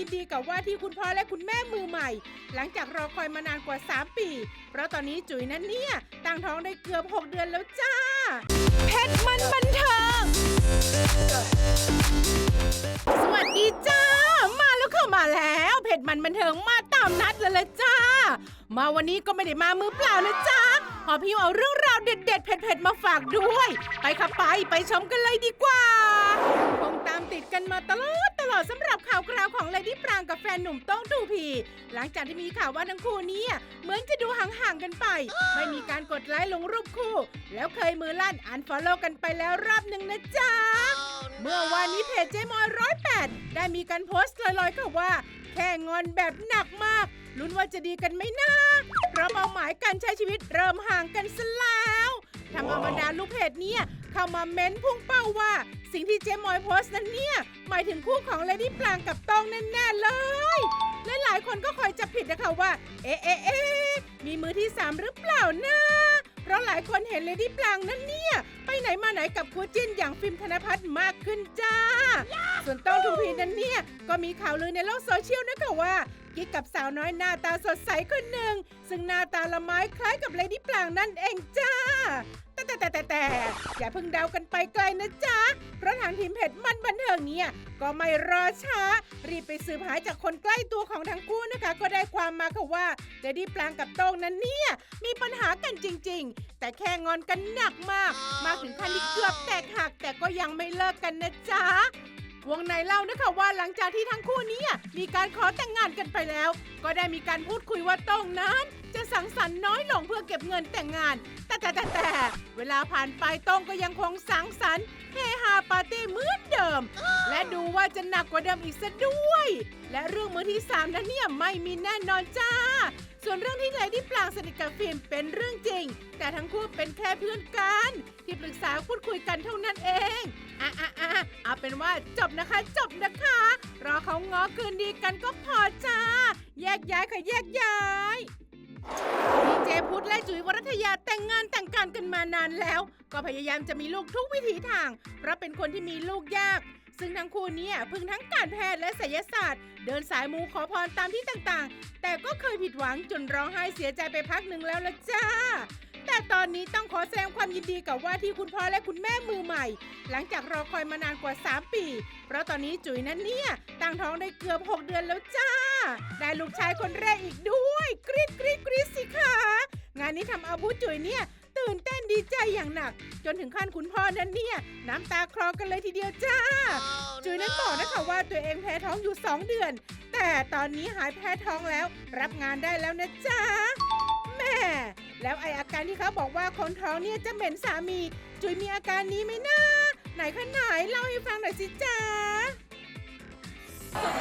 ยินดีกับว่าที่คุณพ่อและคุณแม่มือใหม่ หลังจากรอคอยมานานกว่า 3 ปี เพราะตอนนี้จุ๋ยนั้นเนี่ยตั้งท้องได้เกือบ 6 เดือนแล้วจ้า เพชรมันบันเทิงสวัสดีจ้า มาแล้วเข้ามาแล้ว เพจมันบันเทิงมาตามนัดเลยละจ้า มาวันนี้ก็ไม่ได้มามือเปล่านะจ้าหอพี่เอาเรื่องราวเด็ดๆเผ็ดๆมาฝากด้วย ไปค่ะไปไปชมกันเลยดีกว่า คงตามติดกันมาตลอดตลอดสำหรับ ข่าวคราวของเลดี้ปรางกับแฟนหนุ่มโต้งทูพี หลังจากที่มีข่าวว่าทั้งคู่เนี้เหมือนจะดูห่างๆกันไป ไม่มีการกดไลค์ลงรูปคู่ แล้วเคยมือลั่นอันฟอลโล่กันไปแล้วรอบหนึ่งนะจ๊ะ เมื่อวานนี้เพจเจมอยร้อยแปดได้มีการโพสต์ลอยๆค่ะว่า แค่งอนแบบหนักมากลุ้นว่าจะดีกันไหมนะเพราะเป้าหมายการใช้ชีวิตเริ่มห่างกันซะแล้วทำเอาบรรดาลูกเพจเนี่ย เข้ามาเม้นพุ่งเป้าว่า สิ่งที่เจมอยโพสต์นั้นเนี่ย หมายถึงคู่ของเลดี้ปลางกับตองแน่ๆเลย และหลายคนก็คอยจับผิดนะคะว่า เอ๊ะเอ๊ะเอ๊ะมีมือที่สามหรือเปล่านะเพราะหลายคนเห็นเลดี้ปลางนั้นเนี่ย ไปไหนมาไหนกับคู่จิ้นอย่างฟิล์มธนพัฒน์มากขึ้นจ้า ส่วนต้องทูพีนั้นเนี่ย ก็มีข่าวลือในโลกโซเชียลนะคะว่ากิ๊กกับสาวน้อยหน้าตาสดใสคนหนึ่ง ซึ่งหน้าตาละไม้คล้ายกับเลดี้ปลางนั่นเองจ้า แต่แต่แต่แต่แต่อย่าเพิ่งเดากันไปไกลนะจ๊ะ เพราะทางทีมเพจมันบันเทิงเนี่ยก็ไม่รอช้า รีบไปสืบหาจากคนใกล้ตัวของทั้งคู่นะคะ ก็ได้ความมาค่ะว่าเลดี้ปลางกับโต้งนั้นเนี่ยมีปัญหากันจริง ๆ แต่แค่งอนกันหนักมาก มากถึงขั้นที่เกือบแตกหัก แต่ก็ยังไม่เลิกกันนะจ๊ะวงในเล่านะคะว่าหลังจากที่ทั้งคู่นี้มีการขอแต่งงานกันไปแล้ว ก็ได้มีการพูดคุยว่าโต้งนั้น จะสังสรรค์น้อยลงเพื่อเก็บเงินแต่งงาน แต่แต่แต่แต่เวลาผ่านไปต้งก็ยังคงสังสรรค์เฮฮาปาร์ตี้เหมือนเดิม และดูว่าจะหนักกว่าเดิมอีกซะด้วย และเรื่องมือที่สามนั้นเนี่ยไม่มีแน่นอนจ้า ส่วนเรื่องที่เลดี้ปลางสนิทกับฟิล์มเป็นเรื่องจริง แต่ทั้งคู่เป็นแค่เพื่อนกัน ที่ปรึกษาพูดคุยกันเท่านั้นเองอะอะอะเอาเป็นว่าจบนะคะจบนะคะ รอเขาง้อคืนดีกันก็พอจ้า แยกย้ายค่ะแยกย้าย ดีเจพุทธและจุ๋ยวรัตยาแต่งงานแต่งการกันมานานแล้ว ก็พยายามจะมีลูกทุกวิถีทาง เพราะเป็นคนที่มีลูกยาก ซึ่งทั้งคู่นี่พึ่งทั้งการแพทย์และไสยศาสตร์ เดินสายมูขอพรตามที่ต่างๆ แต่ก็เคยผิดหวังจนร้องไห้เสียใจไปพักหนึ่งแล้วละจ้า แต่ตอนนี้ต้องขอแสดงความยินดีกับว่าที่คุณพ่อและคุณแม่มือใหม่ หลังจากรอคอยมานานกว่า 3 ปี เพราะตอนนี้จุ๋ยนั้นเนี่ยตั้งท้องได้เกือบ 6 เดือนแล้วจ้า ได้ลูกชายคนแรกอีกด้วยกรี๊ดกรี๊ดกรี๊ดสิคะงานนี้ทำเอาผู้จุ๋ยเนี่ยตื่นเต้นดีใจอย่างหนัก จนถึงขั้นคุณพ่อนั้นเนี่ยน้ำตาคลอกันเลยทีเดียวจ้าจุ๋ยนั้นบอกนะคะว่าตัวเองแพ้ท้องอยู่ 2 เดือน แต่ตอนนี้หายแพ้ท้องแล้ว รับงานได้แล้วนะจ๊ะแม่ แล้วไออาการที่เขาบอกว่าคนท้องเนี่ยจะเหม็นสามี จุ๋ยมีอาการนี้ไหมนะไหนคะไหนเล่าให้ฟังหน่อยสิจ๊ะ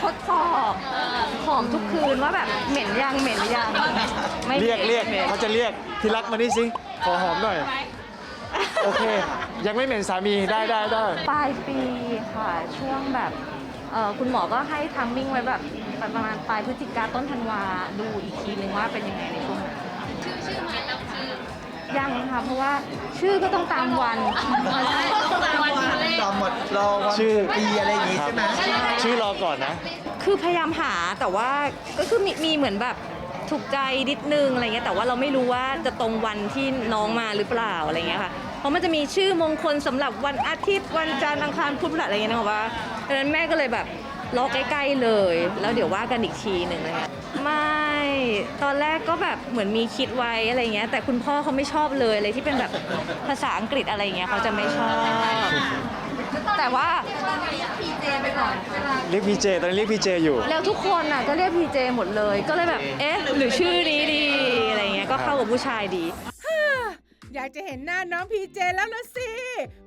ทดสอบหอมทุกคืนว่าแบบเหม็นยังเหม็นยังไม่เรียกหม็นเรียกหม็นเขาจะเรียกที่รักมานี่สิขอหอมหน่อย โอเค ยังไม่เหม็นสามีได้ได้ได้ปลายปีค่ะช่วงแบบเอ่อคุณหมอก็ให้ทัมมิ่งไว้แบบประมาณปลายพฤศจิกาต้นธันวาดูอีกทีนึงว่าเป็นยังไงในช่วงนั้น ชื่อชื่อมาแล้วชื่อยังค่ะเพราะว่าชื่อก็ต้องตามวันใช่ต้องตามวันรอหมดรอวันชื่อ ปีอะไรอย่างงี้ครับใช่ไหมชื่อรอก่อนนะ คือพยายามหาแต่ว่าก็คือมีมีเหมือนแบบถูกใจนิดนึงอะไรเงี้ยแต่ว่าเราไม่รู้ว่าจะตรงวันที่น้องมาหรือเปล่าอะไรเงี้ยค่ะเพราะมันจะมีชื่อมงคลสำหรับวันอาทิตย์วันจันทร์อังคารพุธพฤหัสอะไรเงี้ยนะคะว่าดังนั้นแม่ก็เลยแบบรอใกล้ๆเลย แล้วเดี๋ยวว่ากันอีกทีหนึ่งเลยค่ะไม่ ตอนแรกก็แบบเหมือนมีคิดไว้อะไรเงี้ย แต่คุณพ่อเขาไม่ชอบเลยอะไรที่เป็นแบบภาษาอังกฤษอะไรเงี้ยเขาจะไม่ชอบ แต่ว่าเรียกพีเจตอนนี้เรียกพีเจอยู่ แล้วทุกคนน่ะก็เรียกพีเจหมดเลย ก็เลยแบบ เอ๊ะ หรือชื่อนี้ดีอะไรเงี้ย ก็เข้ากับผู้ชายดี อยากจะเห็นหน้าน้องพีเจแล้วละสิ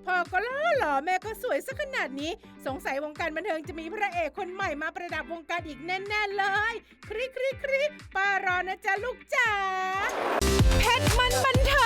พ่อก็หล่อหล่อแม่ก็สวยสักขนาดนี้ สงสัยวงการบันเทิงจะมีพระเอกคนใหม่มาประดับวงการอีกแน่ๆเลย คริคริคริป้ารอนะจ๊ะลูกจ๋าเพชรมันบันเทิง